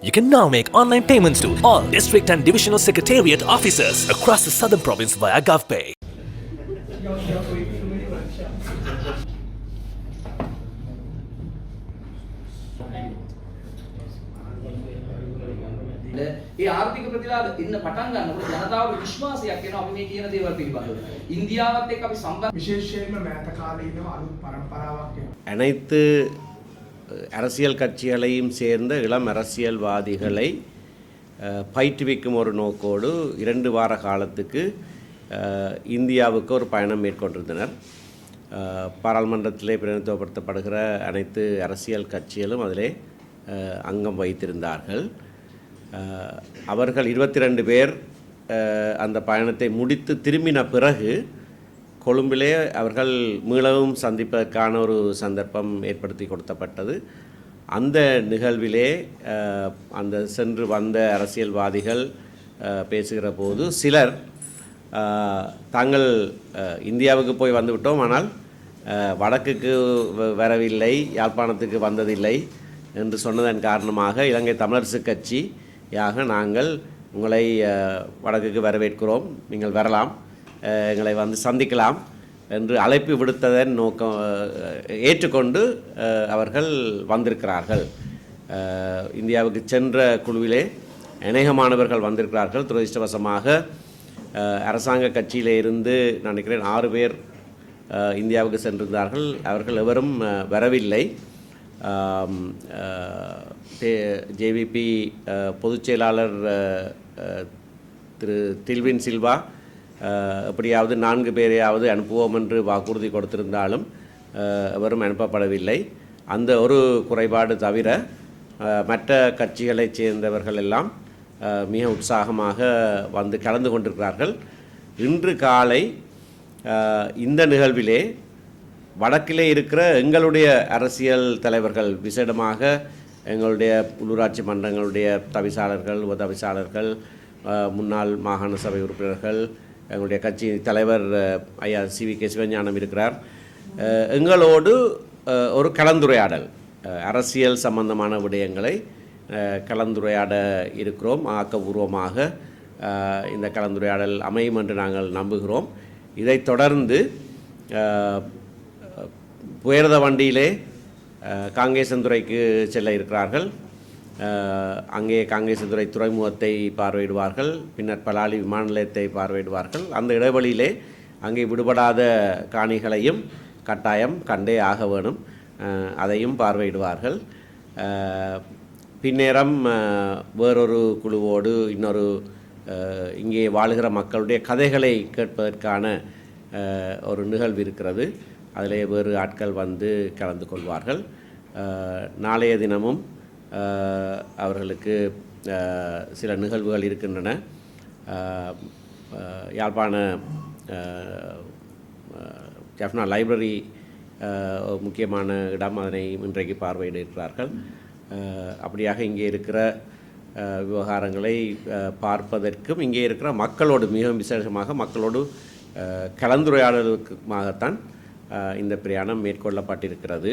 You can now make online payments to all district and divisional secretariat officers across the southern province via GovPay. ඒ ආර්ථික ප්‍රතිලාභ ඉන්න පටන් ගන්නකොට ජනතාවගේ විශ්වාසයක් එනවා අපි මේ කියන දේවල් පිළිබඳව. ඉන්දියාවත් එක්ක අපි සම්බන්ධ විශේෂයෙන්ම මෑත කාලේ ඉන්න අලුත් පරම්පරාවක් එනවා. அரசியல் கட்சிகளையும் சேர்ந்த இளம் அரசியல்வாதிகளை பயிற்றுவிக்கும் ஒரு நோக்கோடு இரண்டு வார காலத்துக்கு இந்தியாவுக்கு ஒரு பயணம் மேற்கொண்டிருந்தனர். பாராளுமன்றத்திலே பிரதிநிதித்துவப்படுத்தப்படுகிற அனைத்து அரசியல் கட்சிகளும் அதிலே அங்கம் வைத்திருந்தார்கள் அவர்கள் இருபத்தி ரெண்டு பேர் அந்த பயணத்தை முடித்து திரும்பின பிறகு கொழும்பிலே அவர்கள் மீளவும் சந்திப்பதற்கான ஒரு சந்தர்ப்பம் ஏற்படுத்தி கொடுத்தப்பட்டது. அந்த நிகழ்விலே அந்த சென்று வந்த அரசியல்வாதிகள் பேசுகிற போது சிலர் தாங்கள் இந்தியாவுக்கு போய் வந்துவிட்டோம். ஆனால் வடக்குக்கு வ- வரவில்லை யாழ்ப்பாணத்துக்கு வந்ததில்லை என்று சொன்னதன் காரணமாக இலங்கை தமிழரசு கட்சியாக நாங்கள் உங்களை வடக்குக்கு வரவேற்கிறோம். நீங்கள் வரலாம். எங்களை வந்து சந்திக்கலாம் என்று அழைப்பு விடுத்ததன் நோக்கம் ஏற்றுக்கொண்டு அவர்கள் வந்திருக்கிறார்கள். இந்தியாவுக்கு சென்ற குழுவிலே அநேகமானவர்கள் வந்திருக்கிறார்கள். துரதிருஷ்டவசமாக அரசாங்க கட்சியிலே இருந்து நான் நினைக்கிறேன் ஆறு பேர் இந்தியாவுக்கு சென்றிருந்தார்கள். அவர்கள் எவரும் வரவில்லை. ஜேவிபி பொதுச் செயலாளர் திரு தில்வின் சில்வா எப்படியாவது நான்கு பேரையாவது அனுப்புவோம் என்று வாக்குறுதி கொடுத்திருந்தாலும் எவரும் அனுப்பப்படவில்லை. அந்த ஒரு குறைபாடு தவிர மற்ற கட்சிகளைச் சேர்ந்தவர்கள் எல்லாம் மிக உற்சாகமாக வந்து கலந்து கொண்டிருக்கிறார்கள். இன்று காலை இந்த நிகழ்விலே வடக்கிலே இருக்கிற எங்களுடைய அரசியல் தலைவர்கள் விசேடமாக எங்களுடைய உள்ளூராட்சி மன்றங்களுடைய தவிசாளர்கள் உதவிசாளர்கள் முன்னாள் மாகாண சபை உறுப்பினர்கள் எங்களுடைய கட்சி தலைவர் ஐயா சி வி கே சிவஞானம் இருக்கிறார் எங்களோடு ஒரு கலந்துரையாடல் அரசியல் சம்பந்தமான விடயங்களை கலந்துரையாட இருக்கிறோம். ஆக்கபூர்வமாக இந்த கலந்துரையாடல் அமையும் என்று நாங்கள் நம்புகிறோம். இதைத் தொடர்ந்து புயர்த வண்டியிலே காங்கேசந்துறைக்கு செல்ல இருக்கிறார்கள். அங்கே காங்கேசன்துறை துறைமுகத்தை பார்வையிடுவார்கள் பின்னர் பலாலி விமான நிலையத்தை பார்வையிடுவார்கள். அந்த இடைவெளியிலே அங்கே விடுபடாத காணிகளையும் கட்டாயம் கண்டே ஆக வேணும். அதையும் பார்வையிடுவார்கள். பின்னேரம் வேறொரு குழுவோடு இன்னொரு இங்கே வாழுகிற மக்களுடைய கதைகளை கேட்பதற்கான ஒரு நிகழ்வு இருக்கிறது. அதிலே வேறு ஆட்கள் வந்து கலந்து கொள்வார்கள். நாளைய தினமும் அவர்களுக்கு சில நிகழ்வுகள் இருக்கின்றன. யாழ்ப்பாண அஹ், ஜஃப்னா லைப்ரரி முக்கியமான இடம். அதனை இன்றைக்கு பார்வையிட இருக்கிறார்கள் அப்படியாக இங்கே இருக்கிற விவகாரங்களை பார்ப்பதற்கும் இங்கே இருக்கிற மக்களோடு மிகவும் விசேஷமாக மக்களோடு கலந்துரையாடலுக்குமாகத்தான் இந்த பிரயாணம் மேற்கொள்ளப்பட்டிருக்கிறது.